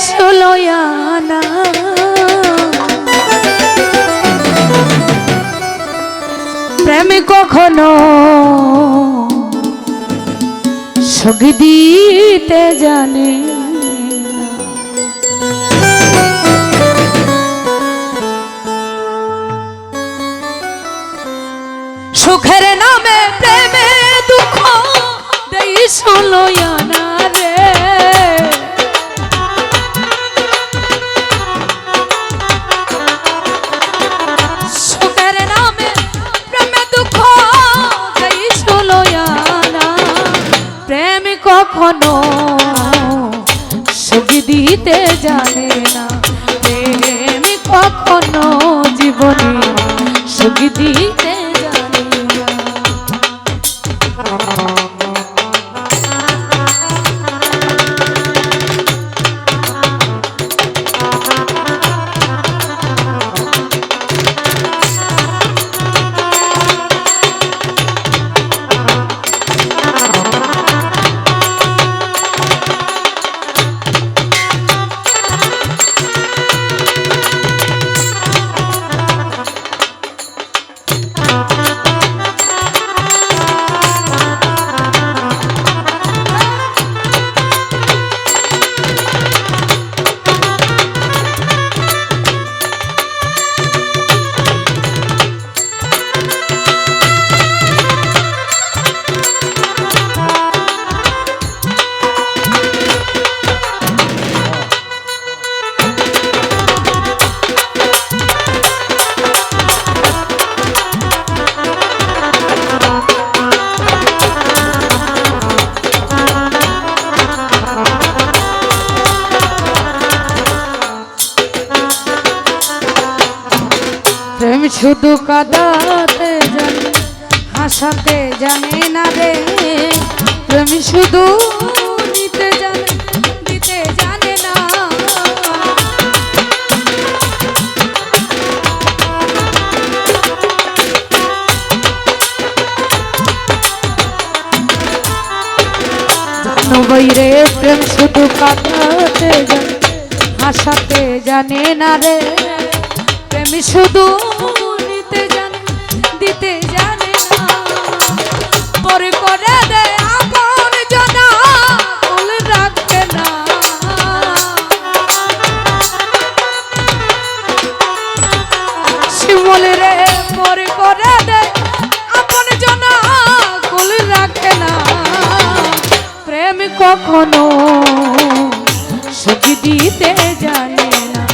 ষোলয়ানা প্রেম কখনো সুখ দিতে জানে সুখের নামে প্রেমে দুঃখ দেই ষোলয়ানা কখনো সুখ দিতে জানে না। প্রেম কখনো জীবনে সুখ দিতে শুধু কাদাতে জানে, হাসাতে জানে না রে। প্রেম শুধু নিতে জানে দিতে জানে না। রে, প্রেম শুধু কাদাতে জানে, হাসাতে জানে না রে। প্রেম শুধু কখনো সুখ দিতে জানে না।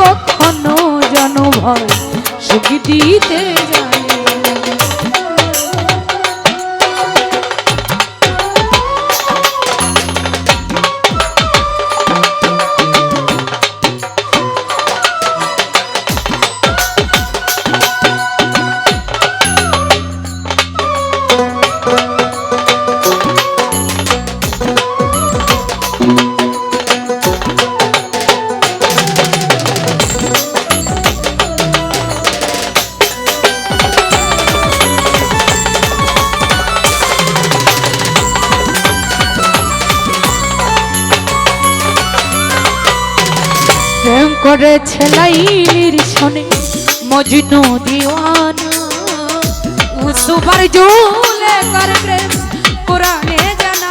কখনো জনভয় সুখ দিতে করেছে লাইলির শোনে, মজনু দিওয়ানা। উসুবার জুলে কর প্রেম জানা।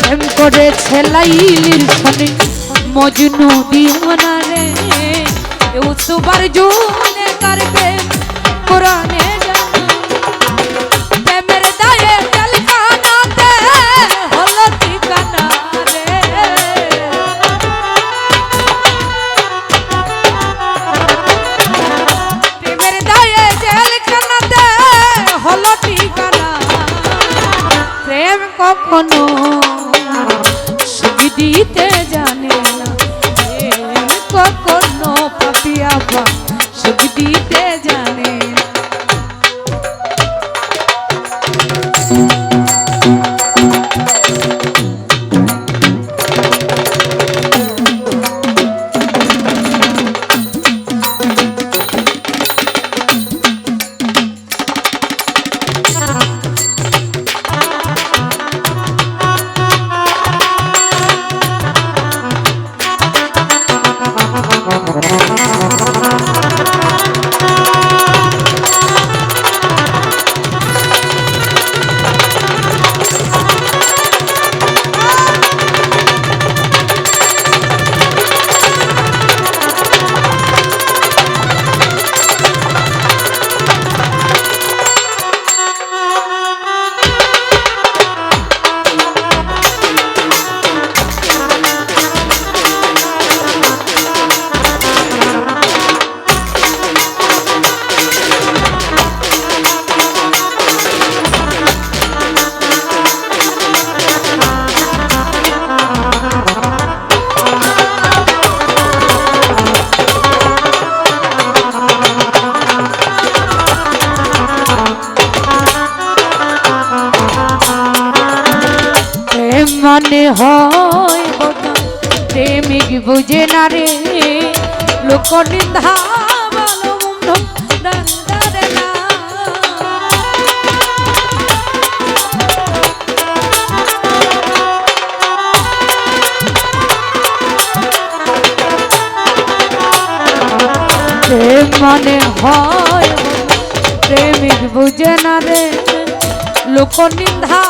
প্রেম করেছে লাইলির শোনে, মজনু দিওয়ানা। রে উসুবার জুলে কর প্রেম জানা প্রেমের দায়ে জলখানাতে হলো ঠিকানা রে। প্রেমের দায়ে জলখানাতে হলো ঠিকানা। প্রেম কখনো সুখ দিতে লোক নিন্দা হয়, প্রেমিক বুঝে না রে। লোক নিন্দা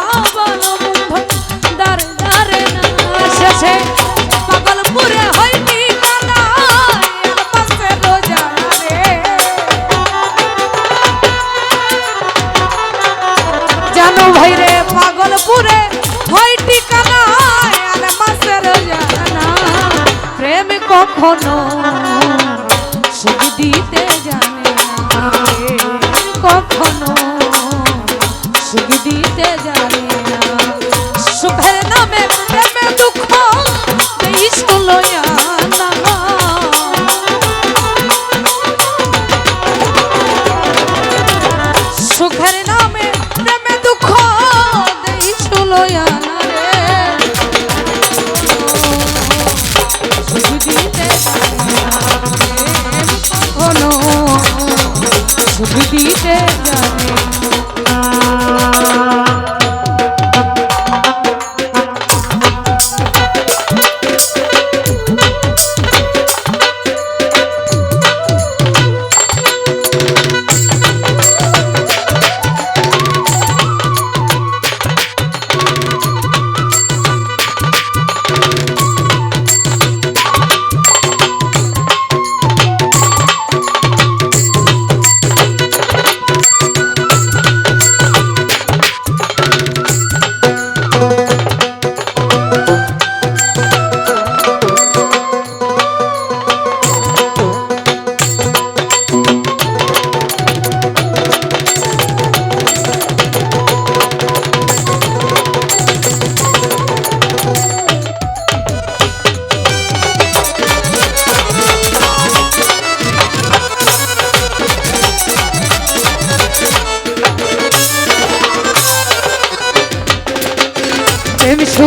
দারে না শেষে পাগল পুরে হয়নি পুরে হয় ঠিকানা আর মাসের জানা। প্রেম কখনো সুখ দিতে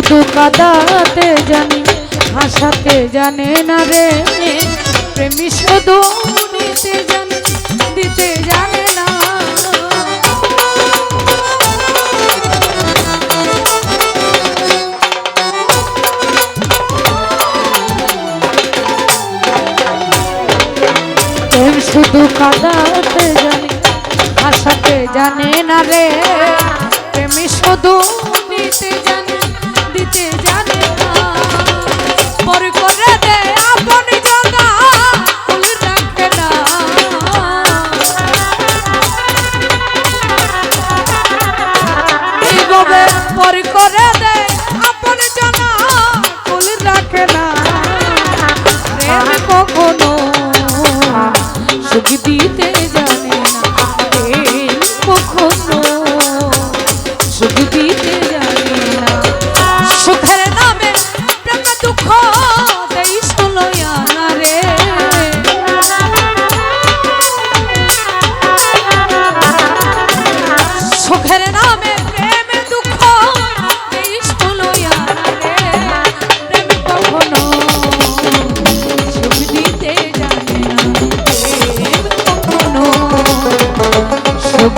শুধু কাদাতে জানি হাসাতে জানে না রে। প্রেমী শুধু শুধু কাদাতে জানে হাসাতে জানে না রে। প্রেমী শুধু সুখ দিতে জানে না কখনো সুখ দিতে জানে না। সুখের নামে প্রেম দুঃখ দেই ষোলোয়া রে। সুখের নামে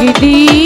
সুখ